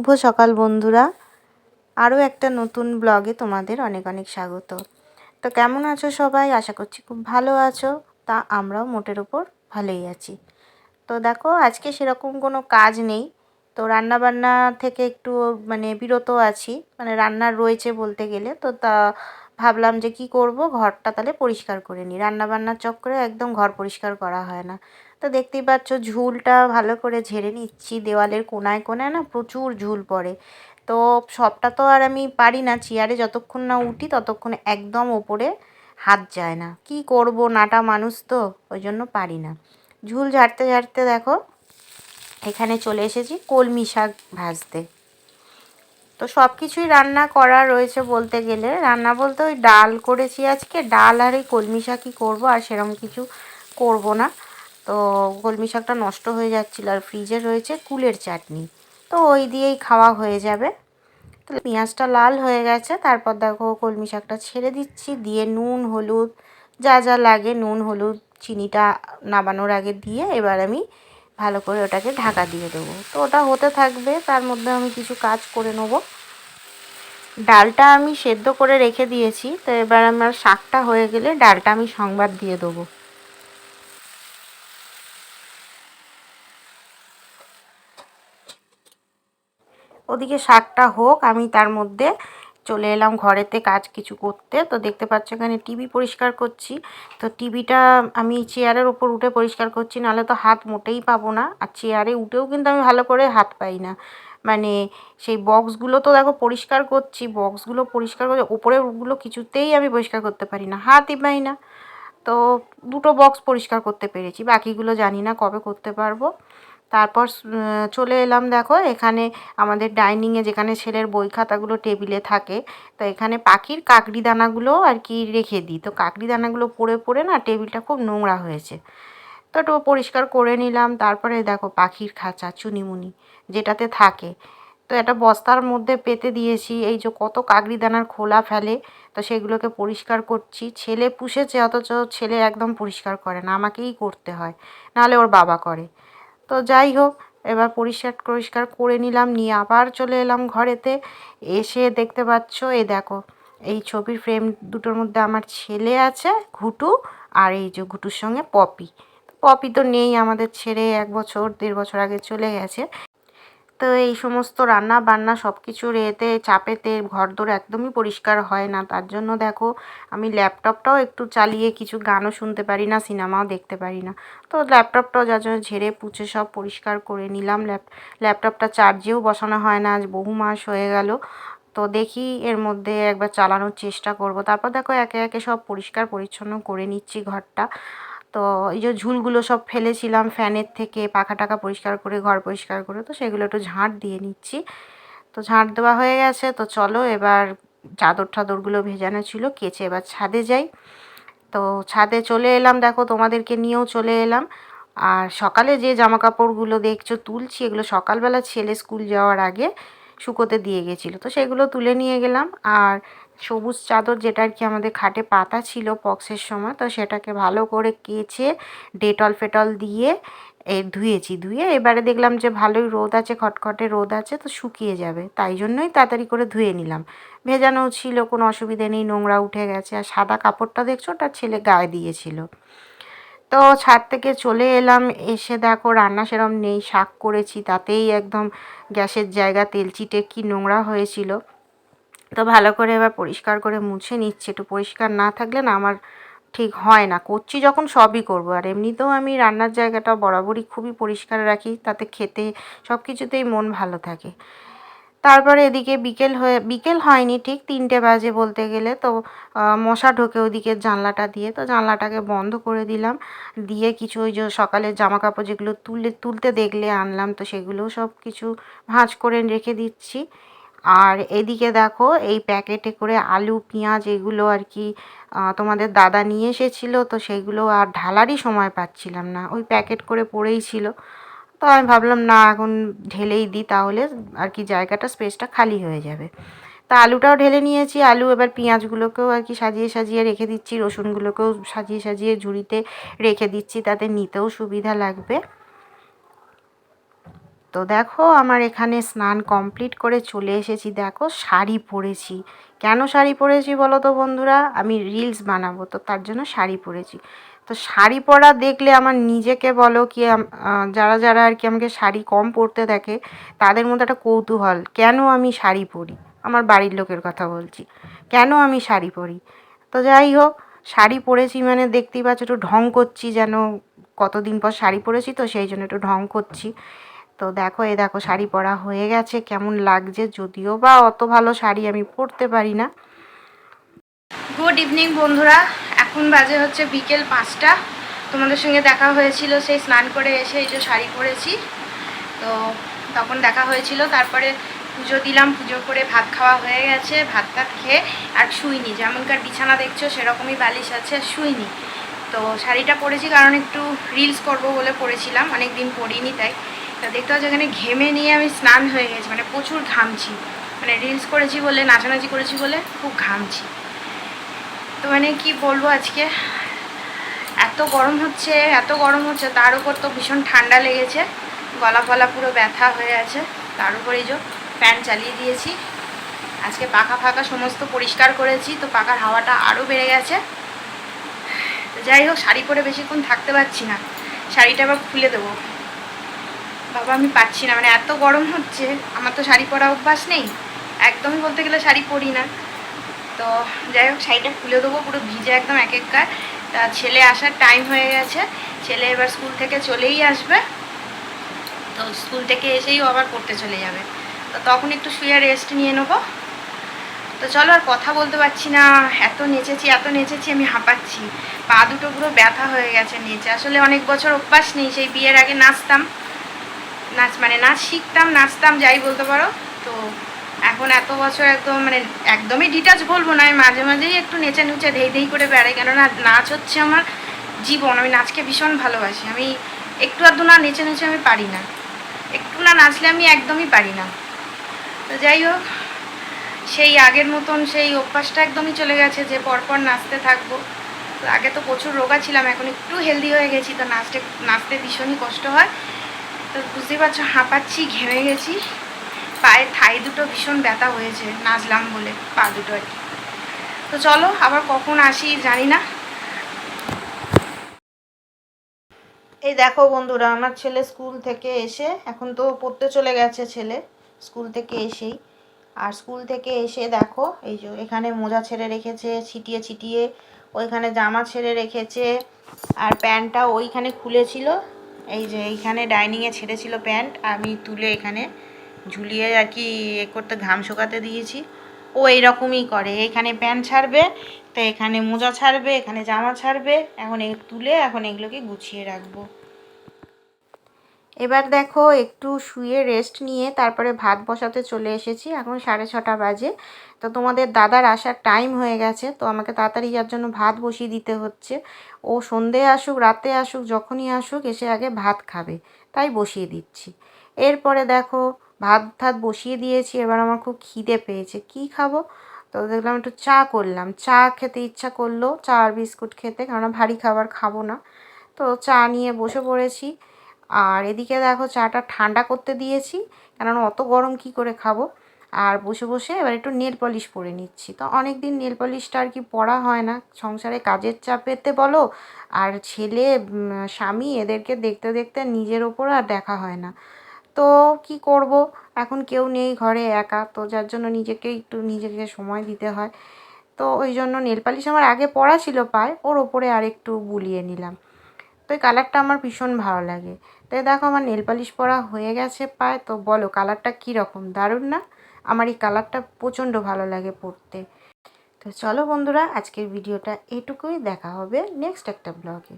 শুভ সকাল বন্ধুরা। আরও একটা নতুন ব্লগে তোমাদের অনেক অনেক স্বাগত। তো কেমন আছো সবাই? আশা করছি খুব ভালো আছো। তা আমরাও মোটের ওপর ভালোই আছি। তো দেখো, আজকে সেরকম কোনো কাজ নেই। তো রান্না বান্না থেকে একটু মানে বিরত আছি। মানে রান্না রয়েছে বলতে গেলে। তো তা ভাবলাম যে কি করব? ঘরটা তাহলে পরিষ্কার করে নিই। রান্নাবান্নার চক্করে একদম ঘর পরিষ্কার করা হয় না। তো দেখতেই পাচ্ছ ঝুলটা ভালো করে ঝেড়ে নিচ্ছি। দেওয়ালের কোনায় কোনায় না প্রচুর ঝুল পড়ে। তো সবটা তো আর আমি পারি না। চেয়ারে যতক্ষণ না উঠি ততক্ষণ একদম ওপরে হাত যায় না। কি করব? নাটা মানুষ তো, ওই জন্য পারি না। ঝুল ঝাড়তে ঝাড়তে দেখো, এখানে চলে এসেছি কলমি শাক ভাজতে। তো সব কিছুই রান্না করা রয়েছে বলতে গেলে। রান্না বলতে ওই ডাল করেছি আজকে। ডাল আর এই কলমি শাকই করব, আর সেরকম কিছু করব না। তো কলমি শাকটা নষ্ট হয়ে যাচ্ছিল, আর ফ্রিজে রয়েছে কুলের চাটনি। তো ওই দিয়েই খাওয়া হয়ে যাবে। তাহলে পেঁয়াজটা লাল হয়ে গেছে, তারপর দেখো কলমি শাকটা ছেড়ে দিচ্ছি। দিয়ে নুন, হলুদ, যা যা লাগে নুন, হলুদ, চিনিটা নামানোর আগে দিয়ে এবার আমি ভালো করে ওটাকে ঢাকা দিয়ে দেবো। তো ওটা হতে থাকবে, তার মধ্যে আমি কিছু কাজ করে নেব। ডালটা আমি সেদ্ধ করে রেখে দিয়েছি, তো এবার আমার শাকটা হয়ে গেলে ডালটা আমি সংবাদ দিয়ে দেবো। ওদিকে শাকটা হোক, আমি তার মধ্যে চলে এলাম ঘরেতে কাজ কিছু করতে। তো দেখতে পাচ্ছ এখানে টিভি পরিষ্কার করছি। তো টিভিটা আমি চেয়ারের ওপর উঠে পরিষ্কার করছি, নাহলে তো হাত মোটেই পাবো না। আর চেয়ারে উঠেও কিন্তু আমি ভালো করে হাত পাই না। মানে সেই বক্সগুলো তো দেখো পরিষ্কার করছি, বক্সগুলো পরিষ্কার করে ওপরেরগুলো কিছুতেই আমি পরিষ্কার করতে পারি না, হাতই পাই না। তো দুটো বক্স পরিষ্কার করতে পেরেছি, বাকিগুলো জানি না কবে করতে পারব। তারপর চলে এলাম দেখো, এখানে আমাদের ডাইনিংয়ে যেখানে ছেলের বই খাতাগুলো টেবিলে থাকে, তো এখানে পাখির কাকড়ি দানাগুলো আর কি রেখে দিই। তো কাকড়ি দানাগুলো পড়ে পড়ে না টেবিলটা খুব নোংরা হয়েছে। তো একটু পরিষ্কার করে নিলাম, তারপরে দেখো পাখির খাঁচা, চুনিমুনি যেটাতে থাকে। তো একটা বস্তার মধ্যে পেতে দিয়েছি, এই যে কত কাকড়ি দানার খোলা ফেলে, তো সেগুলোকে পরিষ্কার করছি। ছেলে পুষেছে, অথচ ছেলে একদম পরিষ্কার করে না, আমাকেই করতে হয়, নাহলে ওর বাবা করে। তো যাই হোক, এবার পরিষ্কার পরিষ্কার করে নিলাম, নিয়ে আবার চলে এলাম ঘরেতে। এসে দেখতে পাচ্ছ এ দেখো, এই ছবির ফ্রেম দুটোর মধ্যে আমার ছেলে আছে, ঘুটু, আর এই যে ঘুটুর সঙ্গে পপি। পপি তো নেই আমাদের ছেড়ে এক বছর, দেড় বছর আগে চলে গেছে। তো এই সমস্ত রান্না বান্না সব কিছুর এতে চাপেতে ঘর দোর একদমই পরিষ্কার হয় না। তার জন্য দেখো, আমি ল্যাপটপটাও একটু চালিয়ে কিছু গানও শুনতে পারি না, সিনেমাও দেখতে পারি না। তো ল্যাপটপটাও যার জন্য ঝেড়ে পুছে সব পরিষ্কার করে নিলাম। ল্যাপ, ল্যাপটপটা চার্জেও বসানো হয় না, আজ বহু মাস হয়ে গেল। তো দেখি এর মধ্যে একবার চালানোর চেষ্টা করব। তারপর দেখো একে একে সব পরিষ্কার পরিচ্ছন্ন করে নিচ্ছি ঘরটা। তো এই যে ঝুলগুলো সব ফেলেছিলাম ফ্যানের থেকে, পাখা টাকা পরিষ্কার করে, ঘর পরিষ্কার করে, তো সেগুলো একটু ঝাঁট দিয়ে নিচ্ছি। তো ঝাঁট দেওয়া হয়ে গেছে, তো চলো এবার চাদর টাদরগুলো ভেজানো ছিল, কেচে এবার ছাদে যাই। তো ছাদে চলে এলাম, দেখো তোমাদেরকে নিয়েও চলে এলাম। আর সকালে যে জামা কাপড়গুলো দেখছ তুলছি, এগুলো সকালবেলা ছেলে স্কুল যাওয়ার আগে শুকোতে দিয়ে গেছিল, তো সেগুলো তুলে নিয়ে গেলাম। আর সবুজ চাদর যেটা আর কি আমাদের খাটে পাতা ছিল পক্সের সময়, তো সেটাকে ভালো করে কেচে, ডেটল ফেটল দিয়ে, এ ধুয়েছি, ধুয়ে এবারে দেখলাম যে ভালোই রোদ আছে, খটখটে রোদ আছে, তো শুকিয়ে যাবে। তাই জন্যই তাড়াতাড়ি করে ধুয়ে নিলাম। ভেজানো ছিল, কোনো অসুবিধে নেই, নোংরা উঠে গেছে। আর সাদা কাপড়টা দেখছ, ওটা ছেলে গায়ে দিয়েছিল। তো ছাদ থেকে চলে এলাম, এসে দেখো রান্না সেরম নেই, শাক করেছি, তাতেই একদম গ্যাসের জায়গা তেলচিটে কি নোংরা হয়েছিল। তো ভালো করে এবার পরিষ্কার করে মুছে নিচ্ছে। একটু পরিষ্কার না থাকলে না আমার ঠিক হয় না। করছি যখন সবই করব। আর এমনিতেও আমি রান্নার জায়গাটা বরাবরই খুবই পরিষ্কার রাখি, তাতে খেতে সব কিছুতেই মন ভালো থাকে। তারপরে এদিকে বিকেল হয়ে, বিকেল হয়নি ঠিক তিনটে বাজে বলতে গেলে। তো মশা ঢোকে ওদিকে জানলাটা দিয়ে। তো জানলাটাকে বন্ধ করে দিলাম। দিয়ে কিছু ওই যে সকালের জামা কাপড় যেগুলো তুলে, তুলতে দেখলে আনলাম। তো সেগুলোও সব কিছু ভাঁজ করে রেখে দিচ্ছি। আর এদিকে দেখো, এই প্যাকেটে করে আলু, পেঁয়াজ এগুলো আর কি তোমাদের দাদা নিয়ে এসেছিল, তো সেইগুলো আর ঢালারই সময় পাচ্ছিলাম না। ওই প্যাকেট করে পড়েই ছিল। তো আমি ভাবলাম, না, এখন ঢেলেই দিই তাহলে আর কি জায়গাটা স্পেসটা খালি হয়ে যাবে। তা আলুটাও ঢেলে নিয়েছি। আলু এবার পেঁয়াজগুলোকেও আর কি সাজিয়ে সাজিয়ে রেখে দিচ্ছি, রসুনগুলোকেও সাজিয়ে সাজিয়ে ঝুড়িতে রেখে দিচ্ছি, তাতে নিতেও সুবিধা লাগবে। তো দেখো, আমার এখানে স্নান কমপ্লিট করে চলে এসেছি। দেখো, শাড়ি পরেছি। কেন শাড়ি পরেছি বলো তো বন্ধুরা? আমি রিলস বানাবো, তো তার জন্য শাড়ি পরেছি। তো শাড়ি পরা দেখলে আমার নিজেকে বলো কি যারা যারা আর কি আমাকে শাড়ি কম পরতে দেখে, তাদের মধ্যে একটা কৌতূহল, কেন আমি শাড়ি পরি? আমার বাড়ির লোকের কথা বলছি, কেন আমি শাড়ি পরি? তো যাই হোক, শাড়ি পরেছি মানে দেখতেই পাচ্ছ একটু ঢং করছি যেন, কতদিন পর শাড়ি পরেছি তো সেই জন্য একটু ঢং করছি। তো দেখো এ দেখো, শাড়ি পরা হয়ে গেছে। কেমন লাগছে যদিও বা অত ভালো শাড়ি আমি পরতে পারি না। গুড ইভিনিং বন্ধুরা। এখন বাজে হচ্ছে বিকেল পাঁচটা। তোমাদের সঙ্গে দেখা হয়েছিল, সেই স্নান করে এসে এই যে শাড়ি পরেছি। তো তখন দেখা হয়েছিল, তারপরে পুজো দিলাম, পুজো করে ভাত খাওয়া হয়ে গেছে, ভাত টাত খেয়ে আর শুইনি। যেমনকার বিছানা দেখছ, সেরকমই বালিশ আছে, আর শুইনি। তো শাড়িটা পরেছি, কারণ একটু রিলস করব বলে পরেছিলাম অনেক দিন পরিনি তাই। তা দেখতে পাচ্ছি এখানে ঘেমে নিয়ে আমি স্নান হয়ে গেছি মানে প্রচুর ঘামছি। মানে রিলস করেছি বলে, নাচানাচি করেছি বলে খুব ঘামছি। তো মানে কি বলব আজকে? এত গরম হচ্ছে, এত গরম হচ্ছে, তার উপর তো ভীষণ ঠান্ডা লেগেছে। গলা ফলা পুরো ব্যথা হয়ে আছে, তার উপরে যে ফ্যান চালিয়ে দিয়েছি। আজকে পাখা ফাঁকা সমস্ত পরিষ্কার করেছি, তো পাখার হাওয়াটা আরও বেড়ে গেছে। যাই হোক, শাড়ি পরে বেশিক্ষণ থাকতে পারছি না। শাড়িটা আবার খুলে দেবো। বাবা, আমি পাচ্ছি না। মানে এত গরম হচ্ছে, আমার তো শাড়ি পরা অভ্যাস নেই। একদমই বলতে গেলে শাড়ি পরি না। তো যাই হোক, শাড়িটা খুলে দেবো, পুরো ভিজে একদম এক এককার তা ছেলে আসার টাইম হয়ে গেছে। ছেলে এবার স্কুল থেকে চলেই আসবে। তো স্কুল থেকে এসেই আবার পড়তে চলে যাবে। তো তখন একটু শুয়ে রেস্ট নিয়ে নেব। তো চলো, আর কথা বলতে পারছি না। এত নেচেছি এত নেচেছি, আমি হাঁপাচ্ছি। পা দুটো পুরো ব্যথা হয়ে গেছে নেচে। আসলে অনেক বছর অভ্যাস নেই, সেই বিয়ের আগে নাচতাম। নাচ মানে নাচ শিখতাম, নাচতাম, যাই বলতে পারো। তো এখন এত বছর একদম মানে একদমই ডিটাচ বলব না, আমি মাঝে মাঝেই একটু নেচে নুচে ধেই ধেই করে বেড়াই। কেননা নাচ হচ্ছে আমার জীবন, আমি নাচকে ভীষণ ভালোবাসি। আমি একটু আধটু না নেচে নেচে আমি পারি না। একটু না নাচলে আমি একদমই পারি না। তো যাই হোক, সেই আগের মতন সেই অভ্যাসটা একদমই চলে গেছে যে পরপর নাচতে থাকব। আগে তো প্রচুর রোগা ছিলাম, এখন একটু হেলদি হয়ে গেছি, তো নাচতে নাচতে ভীষণই কষ্ট হয়। তো বুঝতেই পারছ, হাঁপাচ্ছি, ঘেমে গেছি। পায়ের থাই দুটো ভীষণ ব্যথা হয়েছে, নাচলাম বলে, পা দুটো আর তো চলো, আবার কখন আসি জানি না। এই দেখো বন্ধুরা, আমার ছেলে স্কুল থেকে এসে, এখন তো পড়তে চলে গেছে ছেলে, স্কুল থেকে এসেই। আর স্কুল থেকে এসে দেখো, এই যে এখানে মোজা ছেড়ে রেখেছে, ছিটিয়ে ছিটিয়ে, ওইখানে জামা ছেড়ে রেখেছে, আর প্যান্টটা ওইখানে খুলেছিল। এই যে এইখানে ডাইনিংয়ে ছেড়েছিল প্যান্ট আমি তুলে এখানে ঝুলিয়ে আর কি এ করতে ঘাম শোকাতে দিয়েছি। ও এইরকমই করে এখানে প্যান্ট ছাড়বে, তো এখানে মোজা ছাড়বে, এখানে জামা ছাড়বে, এখন তুলে এখন এগুলোকে গুছিয়ে রাখব। এবার দেখো, একটু শুয়ে রেস্ট নিয়ে তারপরে ভাত বসাতে চলে এসেছি। এখন সাড়ে ছটা বাজে। তো তোমাদের দাদার আসার টাইম হয়ে গেছে, তো আমাকে তাড়াতাড়ি যার জন্য ভাত বসিয়ে দিতে হচ্ছে। ও সন্ধে আসুক, রাতে আসুক, যখনই আসুক, এসে আগে ভাত খাবে। তাই বসিয়ে দিচ্ছি। এরপরে দেখো, ভাত ভাত বসিয়ে দিয়েছি, এবার আমার খুব খিদে পেয়েছে। কি খাব? তো দেখলাম একটু চা করলাম। চা খেতে ইচ্ছা করল, চা আর বিস্কুট খেতে, কেননা ভারী খাবার খাব না। তো চা নিয়ে বসে পড়েছি। আর এদিকে দেখো চাটা ঠান্ডা করতে দিয়েছি, কেননা অত গরম কি করে খাব? আর বসে বসে এবার একটু নেল পলিশ পরে নিচ্ছি। তো অনেক দিন নেল পলিশটা আর কি পরা হয় না। সংসারে কাজের চাপেতে বলো, আর ছেলে স্বামী এদেরকে দেখতে দেখতে নিজের ওপর আর দেখা হয় না। তো কি করব? এখন কেউ নেই ঘরে একা, তো যার জন্য নিজেকে একটু নিজেকে সময় দিতে হয়। তো ওই জন্য নেল পালিশ আমার আগে পড়া ছিল পায় ওর ওপরে আর একটু বুলিয়ে নিলাম। তো এই কালারটা আমার ভীষণ ভালো লাগে। তাই দেখো আমার নেল পালিশ পরা হয়ে গেছে পায় তো বলো কালারটা কীরকম দারুণ না? আমার এই কালারটা প্রচণ্ড ভালো লাগে পরতে। তো চলো বন্ধুরা, আজকের ভিডিওটা এটুকুই। দেখা হবে নেক্সট একটা ব্লগে